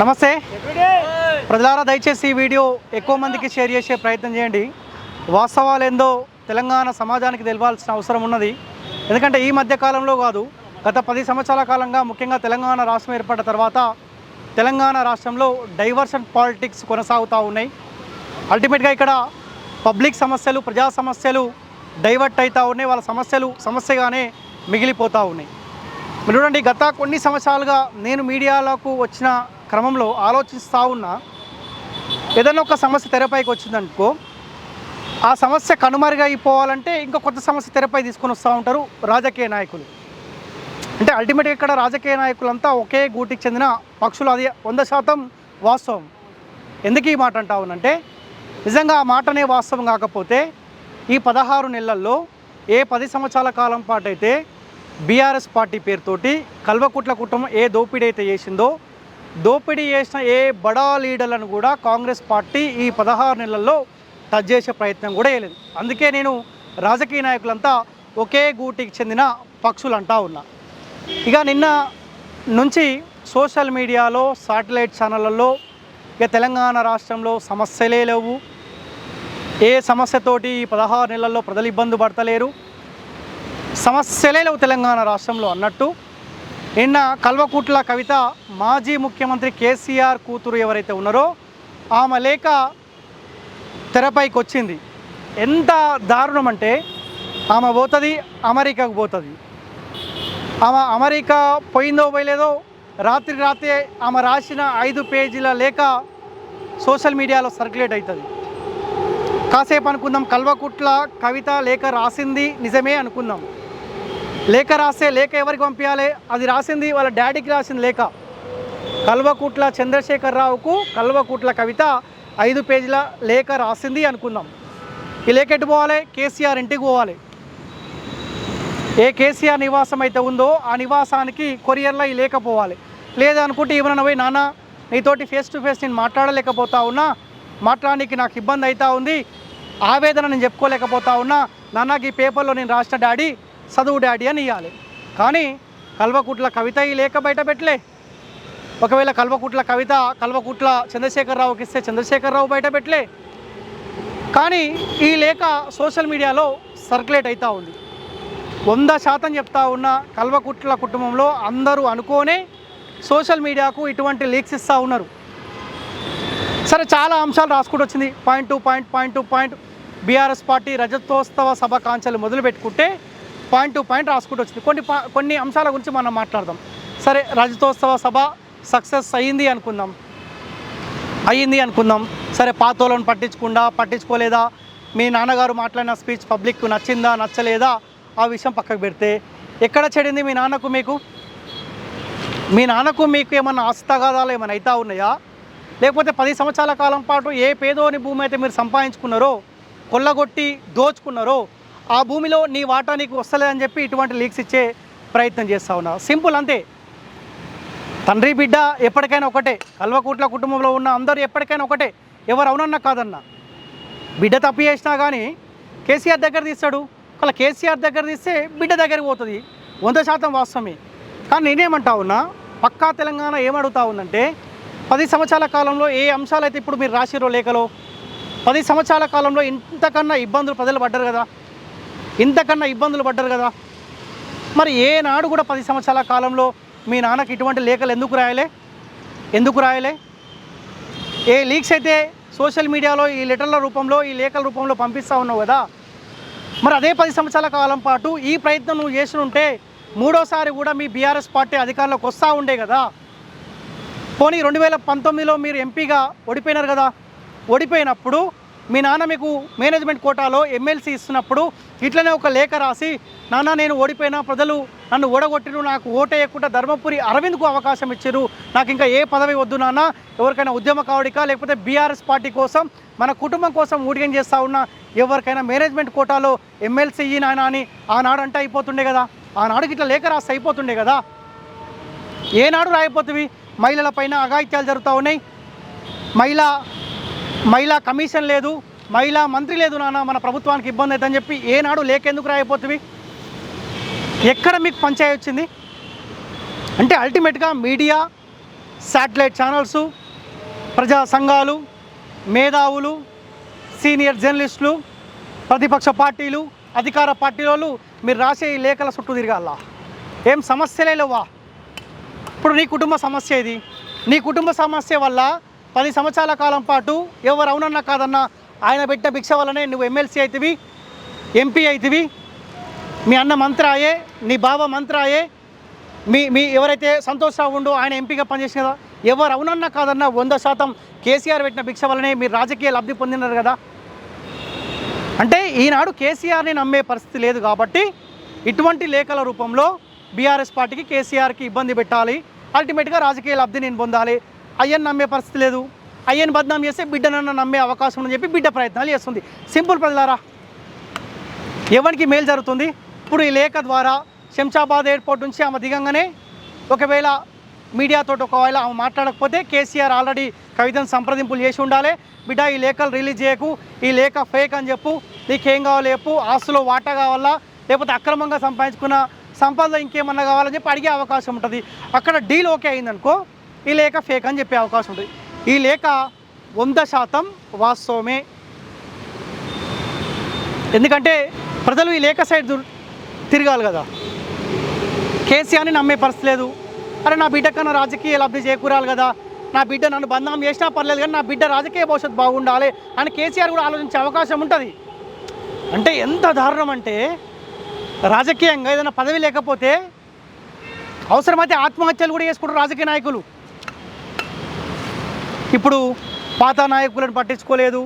నమస్తే. ప్రజలారా దయచేసి ఈ వీడియో ఎక్కువ మందికి షేర్ చేసే ప్రయత్నం చేయండి. వాస్తవాలు ఏందో తెలంగాణ సమాజానికి తెలవాల్సిన అవసరం ఉన్నది. ఎందుకంటే ఈ మధ్య కాలంలో కాదు గత పది సంవత్సరాల కాలంగా ముఖ్యంగా తెలంగాణ రాష్ట్రం ఏర్పడ్డ తర్వాత తెలంగాణ రాష్ట్రంలో డైవర్షన్ పాలిటిక్స్ కొనసాగుతూ ఉన్నాయి. అల్టిమేట్గా ఇక్కడ పబ్లిక్ సమస్యలు ప్రజా సమస్యలు డైవర్ట్ అవుతూ ఉన్నాయి. వాళ్ళ సమస్యలు సమస్యగానే మిగిలిపోతూ ఉన్నాయి. మీరు చూడండి గత కొన్ని సంవత్సరాలుగా నేను మీడియాలకు వచ్చిన క్రమంలో ఆలోచిస్తూ ఉన్నా ఏదైనా ఒక సమస్య తెరపైకి వచ్చిందనుకో ఆ సమస్య కనుమరుగైపోవాలంటే ఇంకా కొత్త సమస్య తెరపై తీసుకొని వస్తూ ఉంటారు రాజకీయ నాయకులు. అంటే అల్టిమేట్గా ఇక్కడ రాజకీయ నాయకులంతా ఒకే గూటికి చెందిన పక్షులు అది వంద శాతం వాస్తవం. ఎందుకు ఈ మాట అంటా ఉందంటే నిజంగా ఆ మాటనే వాస్తవం కాకపోతే ఈ పదహారు నెలల్లో ఏ పది సంవత్సరాల కాలం పాటైతే బీఆర్ఎస్ పార్టీ పేరుతోటి కల్వకుట్ల కుటుంబం ఏ దోపిడీ అయితే చేసిందో దోపిడీ చేసిన ఏ బడా లీడర్లను కూడా కాంగ్రెస్ పార్టీ ఈ పదహారు నెలల్లో టచ్ చేసే ప్రయత్నం కూడా చేయలేదు. అందుకే నేను రాజకీయ నాయకులంతా ఒకే గూటికి చెందిన పక్షులు అంటా ఉన్నా. ఇక నిన్న నుంచి సోషల్ మీడియాలో శాటిలైట్ ఛానళ్ళల్లో ఇక తెలంగాణ రాష్ట్రంలో సమస్యలే లేవు. ఏ సమస్యతోటి ఈ పదహారు నెలల్లో ప్రజలు ఇబ్బంది పడతలేరు. సమస్యలే లేవు తెలంగాణ రాష్ట్రంలో అన్నట్టు. నిన్న కల్వకుట్ల కవిత మాజీ ముఖ్యమంత్రి కేసీఆర్ కూతురు ఎవరైతే ఉన్నారో ఆమె లేఖ తెరపైకి వచ్చింది. ఎంత దారుణం అంటే ఆమె పోతుంది అమెరికాకు పోతుంది. ఆమె అమెరికా పోయిందో పోయలేదో రాత్రి రాత్రి ఆమె రాసిన ఐదు పేజీల లేఖ సోషల్ మీడియాలో సర్క్యులేట్ అవుతుంది కాసేపు అనుకుందాం కల్వకుట్ల కవిత లేఖ రాసింది నిజమే అనుకుందాం. లేఖ రాసే లేఖ ఎవరికి పంపించాలి? అది రాసింది వాళ్ళ డాడీకి రాసిన లేఖ. కల్వకుట్ల చంద్రశేఖరరావుకు కల్వకుట్ల కవిత ఐదు పేజీల లేఖ రాసింది అనుకుందాం. ఈ లేఖ ఎటు పోవాలి? కేసీఆర్ ఇంటికి పోవాలి. ఏ కేసీఆర్ నివాసం అయితే ఉందో ఆ నివాసానికి కొరియర్లో ఈ లేఖ పోవాలి. లేదనుకుంటే ఏమైనా పోయి నాన్న నీతోటి ఫేస్ టు ఫేస్ నేను మాట్లాడలేకపోతా ఉన్నా మాట్లాడడానికి నాకు ఇబ్బంది అవుతా ఉంది ఆవేదన నేను చెప్పుకోలేకపోతా ఉన్నా నాన్నకి ఈ పేపర్లో నేను రాసిన డాడీ చదువు డాడీ అని ఇవ్వాలి కానీ కల్వకుట్ల కవిత ఈ లేఖ బయట పెట్టలే. ఒకవేళ కల్వకుట్ల కవిత కల్వకుట్ల చంద్రశేఖరరావుకి ఇస్తే చంద్రశేఖరరావు బయట పెట్టలే. కానీ ఈ లేఖ సోషల్ మీడియాలో సర్క్యులేట్ అవుతూ ఉంది. వంద శాతం చెప్తా ఉన్న కల్వకుట్ల కుటుంబంలో అందరూ అనుకోనే సోషల్ మీడియాకు ఇటువంటి లీక్స్ ఇస్తూ ఉన్నారు. సరే చాలా అంశాలు రాసుకుంటూ వచ్చింది. Point two point point to point. BRS party రజతోత్సవ సభ కాంక్షలు మొదలు పెట్టుకుంటే పాయింట్ టు పాయింట్ రాసుకుంటూ వచ్చింది. కొన్ని కొన్ని అంశాల గురించి మనం మాట్లాడదాం. సరే రజతోత్సవ సభ సక్సెస్ అయ్యింది అనుకుందాం. అయ్యింది అనుకుందాం. సరే పాతోలను పట్టించకుండా పట్టించుకోలేదా? మీ నాన్నగారు మాట్లాడిన స్పీచ్ పబ్లిక్ నచ్చిందా నచ్చలేదా? ఆ విషయం పక్కకు పెడితే ఎక్కడ చెడింది మీ నాన్నకు మీకు? మీ నాన్నకు మీకు ఏమన్నా ఆస్తగాదాలు ఏమైనా అవుతా ఉన్నాయా? లేకపోతే పది సంవత్సరాల కాలం పాటు ఏ పేదోని భూమి అయితే మీరు సంపాదించుకున్నారో కొల్లగొట్టి దోచుకున్నారో ఆ భూమిలో నీ వాటా నీకు వస్తలేదని చెప్పి ఇటువంటి లీక్స్ ఇచ్చే ప్రయత్నం చేస్తూ ఉన్నా. సింపుల్ అంతే. తండ్రి బిడ్డ ఎప్పటికైనా ఒకటే. కల్వకూట్ల కుటుంబంలో ఉన్న అందరూ ఎప్పటికైనా ఒకటే. ఎవరు అవునన్నా కాదన్నా. బిడ్డ తప్పు చేసినా కానీ కేసీఆర్ దగ్గర తీస్తాడు. అలా కేసీఆర్ దగ్గర తీస్తే బిడ్డ దగ్గరికి పోతుంది. వంద శాతం వాస్తవమే. కానీ నేనేమంటా ఉన్నా పక్కా తెలంగాణ ఏమడుగుతా ఉందంటే పది సంవత్సరాల కాలంలో ఏ అంశాలు అయితే ఇప్పుడు మీరు రాసిరో లేఖలో పది సంవత్సరాల కాలంలో ఇంతకన్నా ఇబ్బందులు ప్రజలు పడ్డారు కదా. ఇంతకన్నా ఇబ్బందులు పడ్డారు కదా. మరి ఏనాడు కూడా పది సంవత్సరాల కాలంలో మీ నాన్నకి ఇటువంటి లేఖలు ఎందుకు రాయలే? ఎందుకు రాయలే? ఏ లీక్స్ అయితే సోషల్ మీడియాలో ఈ లెటర్ల రూపంలో ఈ లేఖల రూపంలో పంపిస్తూ ఉన్నావు కదా. మరి అదే పది సంవత్సరాల కాలం పాటు ఈ ప్రయత్నం నువ్వు చేసి ఉంటే మూడోసారి కూడా మీ బీఆర్ఎస్ పార్టీ అధికారంలోకి వస్తూ ఉండే కదా. పోనీ రెండు వేల పంతొమ్మిదిలో మీరు ఎంపీగా ఓడిపోయినారు కదా. ఓడిపోయినప్పుడు మీ నాన్న మీకు మేనేజ్మెంట్ కోటాలో ఎమ్మెల్సీ ఇస్తున్నప్పుడు ఇట్లనే ఒక లేఖ రాసి నాన్న నేను ఓడిపోయినా ప్రజలు నన్ను ఓడగొట్టిరు నాకు ఓటేయకుండా ధర్మపురి అరవింద్కు అవకాశం ఇచ్చారు. నాకు ఇంకా ఏ పదవి వద్దు నాన్న. ఎవరికైనా ఉద్యమ కావడిక లేకపోతే బీఆర్ఎస్ పార్టీ కోసం మన కుటుంబం కోసం ఊడిగం చేస్తూ ఉన్నా. ఎవరికైనా మేనేజ్మెంట్ కోటాలో ఎమ్మెల్సీ ఈ నాయన అని ఆనాడు అంటే అయిపోతుండే కదా. ఆనాడుకి ఇట్లా లేఖ రాస్తే అయిపోతుండే కదా. ఏనాడు రాయిపోతుంది మహిళల పైన అఘాయిత్యాలు జరుగుతూ ఉన్నాయి. మహిళా మహిళా కమిషన్ లేదు మహిళా మంత్రి లేదు నాన్న మన ప్రభుత్వానికి ఇబ్బంది అవుతుందని చెప్పి ఏనాడు లేకెందుకు రాయిపోతుంది ఎక్కడ మీకు పంచాయతీ వచ్చింది? అంటే అల్టిమేట్గా మీడియా శాటిలైట్ ఛానల్స్ ప్రజా సంఘాలు మేధావులు సీనియర్ జర్నలిస్టులు ప్రతిపక్ష పార్టీలు అధికార పార్టీ వాళ్ళు మీరు రాసే ఈ లేఖల చుట్టూ తిరగాల. ఏం సమస్యలే లేవా ఇప్పుడు నీ కుటుంబ సమస్య ఇది. నీ కుటుంబ సమస్య వల్ల పది సంవత్సరాల కాలం పాటు ఎవరు అవునన్నా కాదన్నా ఆయన పెట్టిన భిక్ష వల్లనే నువ్వు ఎమ్మెల్సీ అవుతివి ఎంపీ అవుతివి మీ అన్న మంత్రాయే నీ బావ మంత్రాయే. మీ మీ ఎవరైతే సంతోష్ రావు ఉండు ఆయన ఎంపీగా పనిచేసిన కదా ఎవరు అవునన్నా కాదన్నా వంద శాతం కేసీఆర్ పెట్టిన భిక్ష వల్లనే మీరు రాజకీయ లబ్ధి పొందినారు కదా. అంటే ఈనాడు కేసీఆర్ని నమ్మే పరిస్థితి లేదు కాబట్టి ఇటువంటి లేఖల రూపంలో బీఆర్ఎస్ పార్టీకి కేసీఆర్కి ఇబ్బంది పెట్టాలి. అల్టిమేట్గా రాజకీయ లబ్ధి నేను పొందాలి. అయ్యని నమ్మే పరిస్థితి లేదు. అయ్యని బద్నాం చేస్తే బిడ్డనన్న నమ్మే అవకాశం ఉందని చెప్పి బిడ్డ ప్రయత్నాలు చేస్తుంది. సింపుల్ ప్రజలారా ఎవరికి మేలు జరుగుతుంది? ఇప్పుడు ఈ లేఖ ద్వారా శంషాబాద్ ఎయిర్పోర్ట్ నుంచి ఆమె దిగంగానే ఒకవేళ మీడియాతో ఒకవేళ ఆమె మాట్లాడకపోతే కేసీఆర్ ఆల్రెడీ కవితను సంప్రదింపులు చేసి ఉండాలి. బిడ్డ ఈ లేఖలు రిలీజ్ చేయకు ఈ లేఖ ఫేక్ అని చెప్పు నీకేం కావాలి చెప్పు ఆస్తులో వాటా కావాలా లేకపోతే అక్రమంగా సంపాదించుకున్న సంపద ఇంకేమన్నా కావాలని చెప్పి అడిగే అవకాశం ఉంటుంది. అక్కడ డీల్ ఓకే అయిందనుకో ఈ లేఖ ఫేక్ అని చెప్పే అవకాశం ఉంటుంది ఈ లేఖ వంద శాతం వాస్తవమే. ఎందుకంటే ప్రజలు ఈ లేఖ సైడ్ తిరగాలి కదా. కేసీఆర్ని నమ్మే పరిస్థితి లేదు. అరే నా బిడ్డ కన్నా రాజకీయ లబ్ధి చేకూరాలి కదా. నా బిడ్డ నన్ను బంధనం చేసినా పర్లేదు కానీ నా బిడ్డ రాజకీయ భవిష్యత్తు బాగుండాలి అని కేసీఆర్ కూడా ఆలోచించే అవకాశం ఉంటుంది. అంటే ఎంత దారుణం అంటే రాజకీయంగా ఏదైనా పదవి లేకపోతే అవసరమైతే ఆత్మహత్యలు కూడా చేసుకుంటారు రాజకీయ నాయకులు. ఇప్పుడు పాత నాయకులను పట్టించుకోలేదు.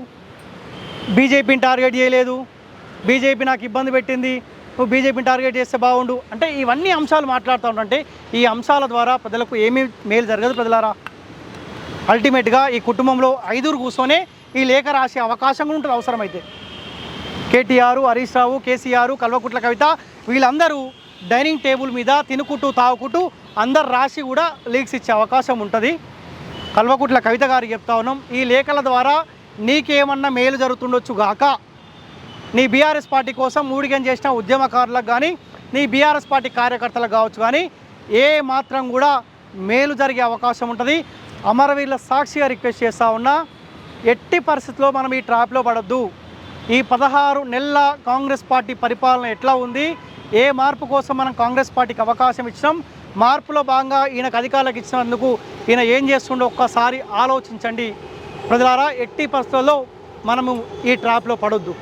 బీజేపీని టార్గెట్ చేయలేదు. బీజేపీ నాకు ఇబ్బంది పెట్టింది. నువ్వు బీజేపీని టార్గెట్ చేస్తే బాగుండు. అంటే ఇవన్నీ అంశాలు మాట్లాడుతూ ఉంటే ఈ అంశాల ద్వారా ప్రజలకు ఏమీ మేలు జరగదు ప్రజలారా. అల్టిమేట్గా ఈ కుటుంబంలో ఐదుగురు కూర్చొనే ఈ లేఖ రాసే అవకాశం కూడా ఉంటుంది అవసరమైతే. కేటీఆర్ హరీష్ రావు కేసీఆర్ కల్వకుట్ల కవిత వీళ్ళందరూ డైనింగ్ టేబుల్ మీద తినుకుంటూ తాగుకుంటూ అందరు రాసి కూడా లీక్స్ ఇచ్చే అవకాశం ఉంటుంది. కల్వకుట్ల కవిత గారికి చెప్తా ఉన్నాం. ఈ లేఖల ద్వారా నీకేమన్నా మేలు జరుగుతుండొచ్చు గాక? నీ బీఆర్ఎస్ పార్టీ కోసం ఊడిగం చేసిన ఉద్యమకారులకు కానీ నీ బీఆర్ఎస్ పార్టీ కార్యకర్తలకు కావచ్చు కానీ ఏ మాత్రం కూడా మేలు జరిగే అవకాశం ఉంటుంది. అమరవీరుల సాక్షిగా రిక్వెస్ట్ చేస్తూ ఉన్నా ఎట్టి పరిస్థితుల్లో మనం ఈ ట్రాప్లో పడద్దు. ఈ పదహారు నెలల కాంగ్రెస్ పార్టీ పరిపాలన ఎట్లా ఉంది? ఏ మార్పు కోసం మనం కాంగ్రెస్ పార్టీకి అవకాశం ఇచ్చినాం? మార్పులో భాగంగా ఈయనకు అధికారులకు ఇచ్చినందుకు ఈయన ఏం చేస్తుండో ఒక్కసారి ఆలోచించండి. ప్రజలారా ఎట్టి పరిస్థితుల్లో మనము ఈ ట్రాప్లో పడొద్దు.